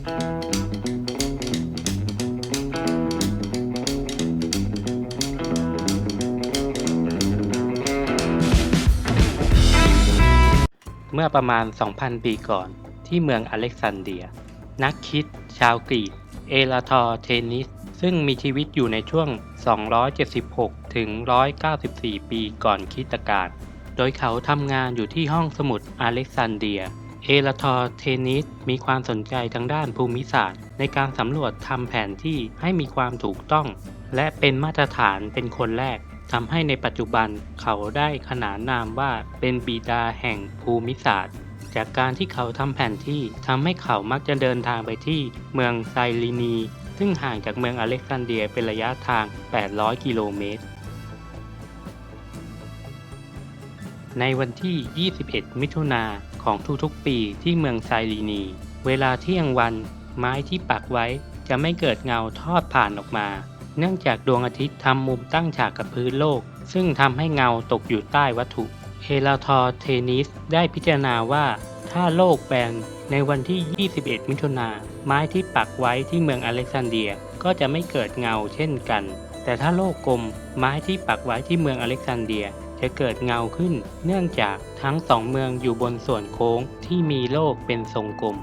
เมื่อประมาณ 2,000 ปีก่อน ที่เมืองอเล็กซานเดีย นักคิด ชาวกรีก เอลาทอร์เทนิส ซึ่งมีชีวิตอยู่ในช่วง 276 ถึง 194 ปีก่อนคริสตกาลโดยเขาทำงานอยู่ที่ห้องสมุดอเล็กซานเดีย เอลาทอเทนิสมีความสนใจทางด้านภูมิศาสตร์ ในการสำรวจทำแผนที่ให้มีความถูกต้อง และเป็นมาตรฐานเป็นคนแรกทำให้ในปัจจุบันเขาได้ขนานนามว่าเป็นบิดาแห่งภูมิศาสตร์ จากการที่เขาทำแผนที่ทำให้เขามักจะเดินทางไปที่เมืองไซลีนี ซึ่งห่างจากเมืองอเล็กซานเดียเป็นระยะทาง 800 กิโลเมตรในวันที่ 21 มิถุนา ของทุกๆปีที่เมืองไซลีนี เวลาเที่ยงวันไม้ที่ปักไว้จะไม่เกิดเงาทอดผ่านออกมา เนื่องจากดวงอาทิตย์ทำมุมตั้งฉากกับพื้นโลก ซึ่งทำให้เงาตกอยู่ใต้วัตถุเฮลาทอเทนิสได้พิจารณาว่าถ้าโลกแบนในวันที่ 21 มิถุนาไม้ที่ปักไว้ที่เมืองอเล็กซานเดียก็จะไม่เกิดเงาเช่นกัน แต่ถ้าโลกกลมไม้ที่ปักไว้ที่เมืองอเล็กซานเดีย จะเกิดเงาขึ้น เนื่องจากทั้งสองเมืองอยู่บนส่วนโค้งที่มีโลกเป็นทรงกลม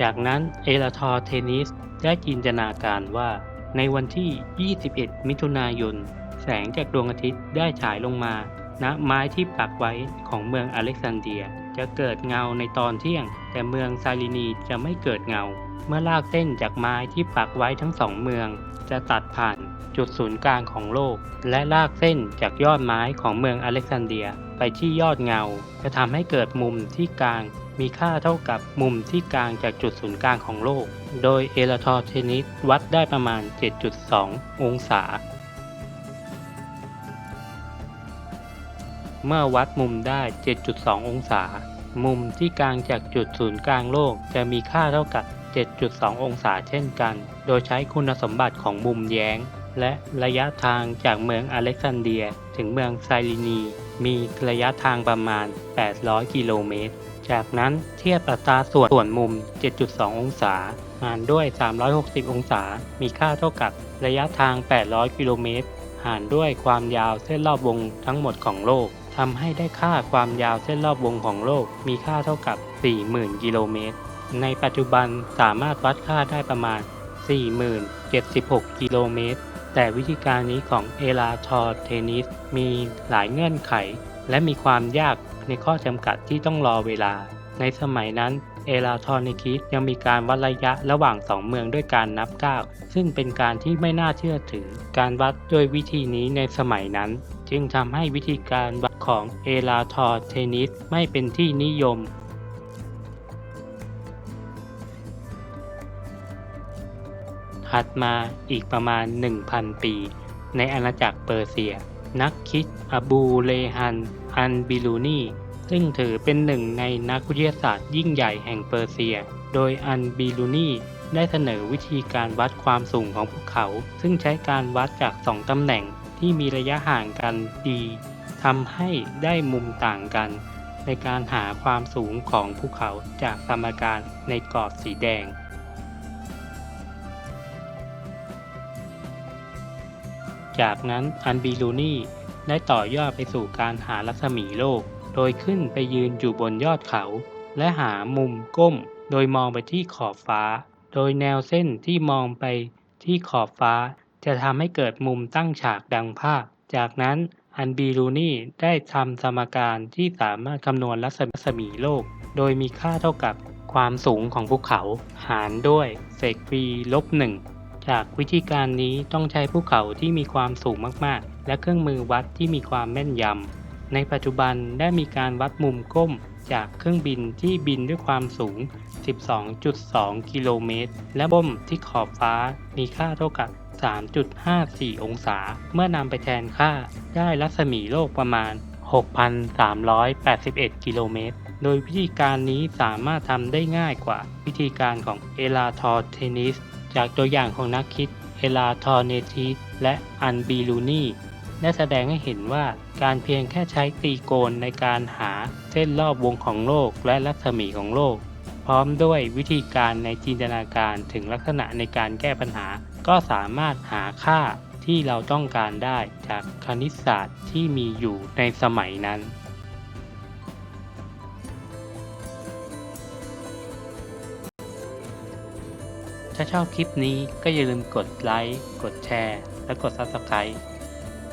จากนั้นเอลทอร์เทนิสได้จินตนาการว่าในวันที่ 21 มิถุนายน แสงจากดวงอาทิตย์ได้ฉายลงมาณไม้ที่ปักไว้ของเมืองอเล็กซานเดีย จะเกิดเงาในตอนเที่ยง แต่เมืองซาลินีจะไม่เกิดเงา เมื่อลากเส้นจากไม้ที่ปักไว้ทั้งสองเมือง จะตัดผ่านจุดศูนย์กลางของโลก และลากเส้นจากยอดไม้ของเมืองอเล็กซานเดียไปที่ยอดเงา จะทำให้เกิดมุมที่กลาง มีค่าเท่ากับมุมที่กลางจากจุดศูนย์กลางของโลก โดยเอลทอเทนิสวัดได้ประมาณ 7.2 องศา เมื่อวัดมุมได้ 7.2 องศา มุมที่กลางจากจุดศูนย์กลางโลกจะมีค่าเท่ากับ 7.2 องศาเช่นกัน โดยใช้คุณสมบัติของมุมแย้ง และระยะทางจากเมืองอเล็กซานเดีย ถึงเมืองไซลีนี มีระยะทางประมาณ 800 กิโลเมตร จากนั้นเทียบอัตราส่วนส่วนมุม 7.2 องศาหารด้วย 360 องศา มีค่าเท่ากับระยะทาง 800 กิโลเมตร หารด้วยความยาวเส้นรอบวงทั้งหมดของโลก ทำให้ได้ค่าความยาวเส้นรอบวงของโลกมีค่าเท่ากับ 40,000 กิโลเมตร ในปัจจุบันสามารถวัดค่าได้ประมาณ 40,076 กิโลเมตร แต่วิธีการนี้ของเอลาทอร์เทนิสมีหลายเงื่อนไข และมีความยากในข้อจำกัดที่ต้องรอเวลา ในสมัยนั้น เอลาทอร์นิคิสยังมีการวัดระยะระหว่างสองเมืองด้วยการนับก้าวซึ่งเป็นการที่ไม่น่าเชื่อถือ การวัดด้วยวิธีนี้ในสมัยนั้น จึงทำให้วิธีการวัดของเอลาทอร์เทนิสไม่เป็นที่นิยมถัดมาอีกประมาณ 1,000 ปี ในอาณาจักรเปอร์เซีย นักคิดอบูเลฮัน อันบิลูนี ซึ่งถือเป็นหนึ่งในนักวิทยาศาสตร์ยิ่งใหญ่แห่งเปอร์เซีย โดยอันบิลูนีได้เสนอวิธีการวัดความสูงของภูเขา ซึ่งใช้การวัดจากสองตำแหน่งที่มีระยะห่างกันดีทำให้ได้มุมต่างกัน ในการหาความสูงของภูเขาจากสมการในกรอบสีแดงจากนั้นอันบิลูนีได้ต่อยอดไปสู่การหารัศมีโลก โดยขึ้นไปยืนอยู่บนยอดเขา และหามุมก้ม โดยมองไปที่ขอบฟ้า โดยแนวเส้นที่มองไปที่ขอบฟ้า จะทำให้เกิดมุมตั้งฉากดังภาพ จากนั้นอันบิลูนี่ได้ทำสมการที่สามารถคำนวณรัศมีโลก โดยมีค่าเท่ากับความสูงของภูเขาหารด้วยเศษ v ลบหนึ่งจากวิธีการนี้ต้องใช้ภูเขาที่มีความสูงมากๆ และเครื่องมือวัดที่มีความแม่นยำ ในปัจจุบันได้มีการวัดมุมก้มจากเครื่องบินที่บินด้วยความสูง 12.2 กิโลเมตร และบ่มที่ขอบฟ้ามีค่าเท่ากับ 3.54 องศา เมื่อนำไปแทนค่าได้รัศมีโลกประมาณ 6,381 กิโลเมตร โดยวิธีการนี้สามารถทำได้ง่ายกว่าวิธีการของเอลาทอร์เทนิส จากตัวอย่างของนักคิดเอลาทอร์เนติสและอันบิลูนี ได้แสดงให้เห็นว่าการเพียงแค่ใช้ตรีโกณในการหาเส้นรอบวงของโลกและรัศมีของโลก พร้อมด้วยวิธีการในจินตนาการถึงลักษณะในการแก้ปัญหา ก็สามารถหาค่าที่เราต้องการได้จากคณิตศาสตร์ที่มีอยู่ในสมัยนั้นถ้าชอบคลิปนี้ก็อย่าลืมกดไลค์ กดแชร์ และกด Subscribe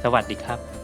สวัสดีครับ